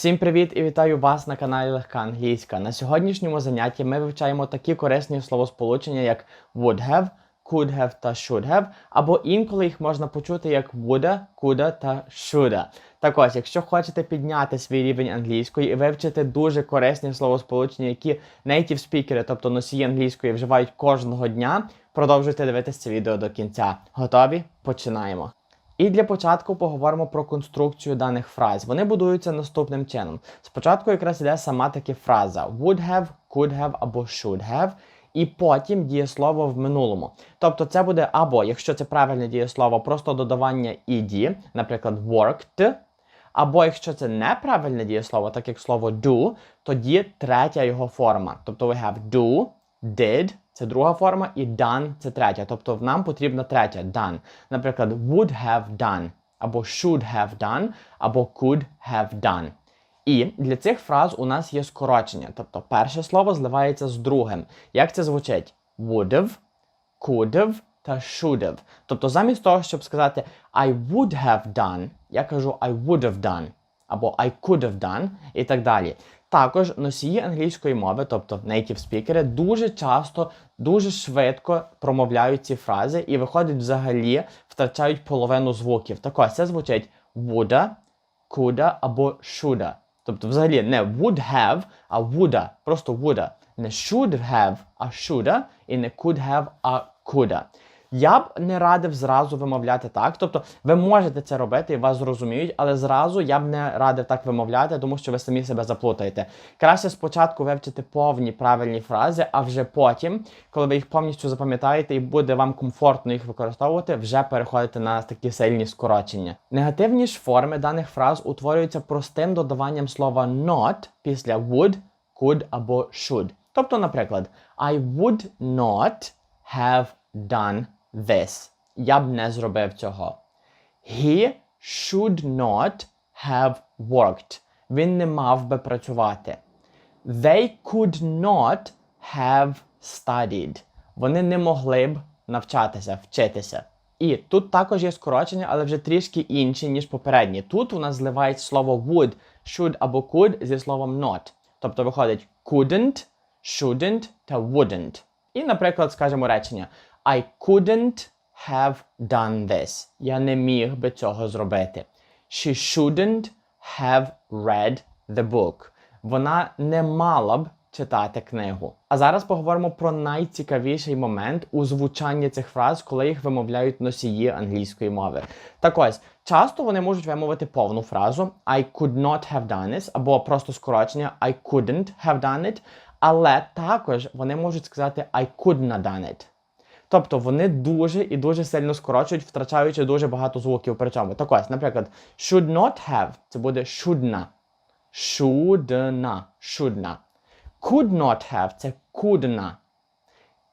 Всім привіт і вітаю вас на каналі Легка Англійська. На сьогоднішньому занятті ми вивчаємо такі корисні словосполучення, як would have, could have та should have, або інколи їх можна почути як woulda, coulda та shoulda. Так ось, якщо хочете підняти свій рівень англійської і вивчити дуже корисні словосполучення, які native спікери, тобто носії англійської, вживають кожного дня, продовжуйте дивитися це відео до кінця. Готові? Починаємо. І для початку поговоримо про конструкцію даних фраз. Вони будуються наступним чином. Спочатку якраз іде сама таки фраза would have, could have або should have, і потім дієслово в минулому. Тобто це буде або, якщо це правильне дієслово, просто додавання ed, наприклад, worked, або якщо це неправильне дієслово, так як слово do, тоді третя його форма. Тобто we have do, did, це друга форма, і done це третя. Тобто нам потрібна третя done. Наприклад, would have done, або should have done, або could have done. І для цих фраз у нас є скорочення. Тобто перше слово зливається з другим. Як це звучить? Would have, could have та should have. Тобто замість того, щоб сказати I would have done, я кажу I would have done або I could have done і так далі. Також носії англійської мови, тобто native спікери, дуже часто, дуже швидко промовляють ці фрази і виходить взагалі втрачають половину звуків. Так ось це звучить woulda, coulda або shoulda. Тобто, взагалі не would have, а woulda, просто woulda. Не should have, а shoulda, і не could have, а coulda. Я б не радив зразу вимовляти так. Тобто ви можете це робити і вас зрозуміють, але зразу я б не радив так вимовляти, тому що ви самі себе заплутаєте. Краще спочатку вивчити повні правильні фрази, а вже потім, коли ви їх повністю запам'ятаєте і буде вам комфортно їх використовувати, вже переходите на такі сильні скорочення. Негативні ж форми даних фраз утворюються простим додаванням слова not після would, could або should. Тобто, наприклад, I would not have done this. Я б не зробив цього. He should not have worked. Він не мав би працювати. They could not have studied. Вони не могли б навчатися, вчитися. І тут також є скорочення, але вже трішки інші, ніж попередні. Тут у нас зливається слово would, should або could зі словом not. Тобто виходить couldn't, shouldn't та wouldn't. І, наприклад, скажемо речення I couldn't have done this. Я не міг би цього зробити. She shouldn't have read the book. Вона не мала б читати книгу. А зараз поговоримо про найцікавіший момент у звучанні цих фраз, коли їх вимовляють носії англійської мови. Так ось, часто вони можуть вимовити повну фразу I could not have done this, або просто скорочення I couldn't have done it, але також вони можуть сказати I couldn't have done it. Тобто вони дуже і дуже сильно скорочують, втрачаючи дуже багато звуків Причому. Так ось, наприклад, should not have це буде shouldna. Shouldna. Shouldna. Could not have це couldna.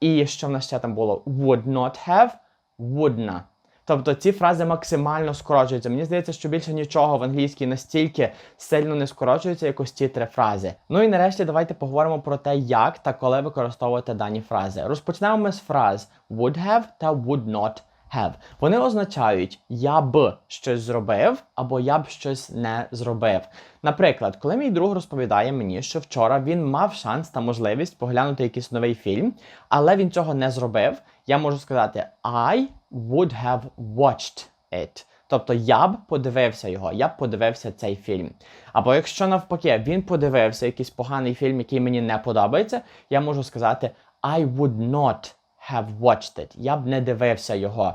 І що в нас ще там було? Would not have, wouldna. Тобто ці фрази максимально скорочуються. Мені здається, що більше нічого в англійській настільки сильно не скорочується, як ось ці три фрази. Ну і нарешті давайте поговоримо про те, як та коли використовувати дані фрази. Розпочнемо ми з фраз would have та would not have. Вони означають я б щось зробив або я б щось не зробив. Наприклад, коли мій друг розповідає мені, що вчора він мав шанс та можливість поглянути якийсь новий фільм, але він цього не зробив, я можу сказати I would have watched it. Тобто я б подивився його, я б подивився цей фільм. Або якщо навпаки він подивився якийсь поганий фільм, який мені не подобається, я можу сказати I would not have watched it. Я б не дивився його.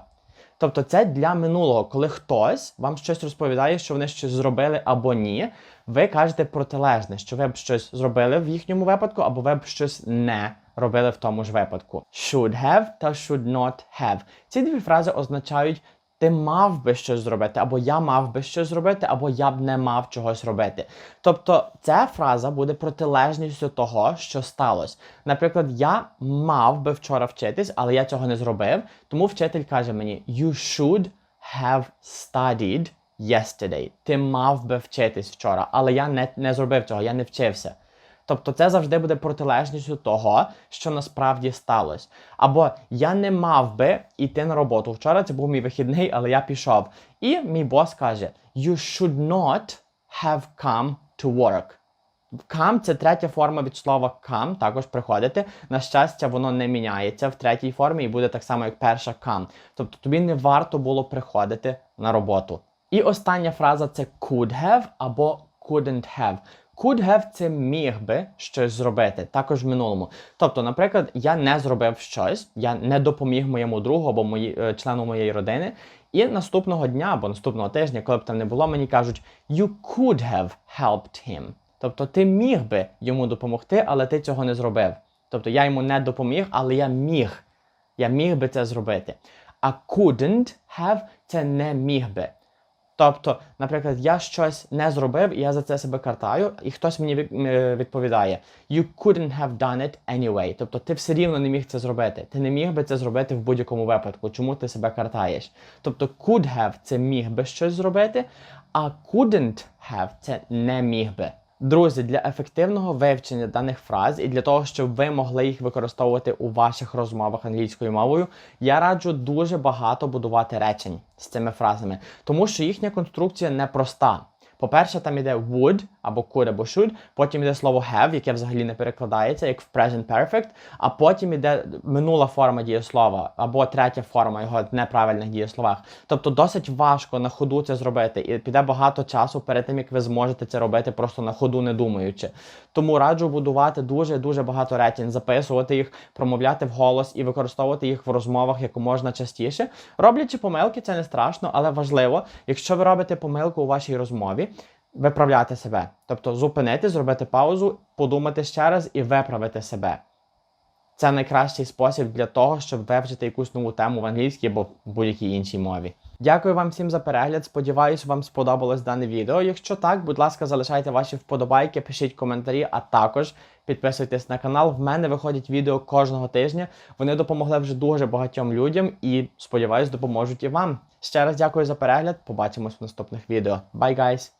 Тобто це для минулого, коли хтось вам щось розповідає, що вони щось зробили або ні, ви кажете протилежне, що ви б щось зробили в їхньому випадку, або ви б щось не робили в тому ж випадку. Should have та should not have. Ці дві фрази означають ти мав би щось зробити, або я мав би щось зробити, або я б не мав чогось робити. Тобто ця фраза буде протилежністю того, що сталося. Наприклад, я мав би вчора вчитись, але я цього не зробив. Тому вчитель каже мені: You should have studied yesterday. Ти мав би вчитись вчора, але я не, не зробив цього, я не вчився. Тобто це завжди буде протилежністю того, що насправді сталося. Або я не мав би йти на роботу. Вчора це був мій вихідний, але я пішов. І мій бос каже: You should not have come to work. Come – це третя форма від слова come, також приходити. На щастя, воно не міняється в третій формі і буде так само, як перша come. Тобто тобі не варто було приходити на роботу. І остання фраза це could have або couldn't have. Could have це міг би щось зробити, також в минулому. Тобто, наприклад, я не зробив щось, я не допоміг моєму другу або мої, е, члену моєї родини. І наступного дня або наступного тижня, коли б там не було, мені кажуть, you could have helped him. Тобто ти міг би йому допомогти, але ти цього не зробив. Тобто я йому не допоміг, але я міг. Я міг би це зробити. А couldn't have це не міг би. Тобто, наприклад, я щось не зробив, і я за це себе картаю, і хтось мені е, відповідає: You couldn't have done it anyway. Тобто ти все рівно не міг це зробити. Ти не міг би це зробити в будь-якому випадку. Чому ти себе картаєш? Тобто could have це міг би щось зробити, а couldn't have це не міг би. Друзі, для ефективного вивчення даних фраз і для того, щоб ви могли їх використовувати у ваших розмовах англійською мовою, я раджу дуже багато будувати речень з цими фразами, тому що їхня конструкція непроста. По-перше, там іде would або could, або should, потім іде слово have, яке взагалі не перекладається, як в present perfect, а потім іде минула форма дієслова або третя форма його в неправильних дієсловах. Тобто досить важко на ходу це зробити, і піде багато часу перед тим, як ви зможете це робити просто на ходу, не думаючи. Тому раджу будувати дуже дуже багато речень, записувати їх, промовляти вголос і використовувати їх в розмовах як можна частіше. Роблячи помилки, це не страшно, але важливо, якщо ви робите помилку у вашій розмові, виправляти себе. Тобто зупинити, зробити паузу, подумати ще раз і виправити себе. Це найкращий спосіб для того, щоб вивчити якусь нову тему в англійській або в будь-якій іншій мові. Дякую вам всім за перегляд. Сподіваюсь, вам сподобалось дане відео. Якщо так, будь ласка, залишайте ваші вподобайки, пишіть коментарі, а також підписуйтесь на канал. В мене виходять відео кожного тижня. Вони допомогли вже дуже багатьом людям і сподіваюсь, допоможуть і вам. Ще раз дякую за перегляд. Побачимось в наступних відео. Bye, guys!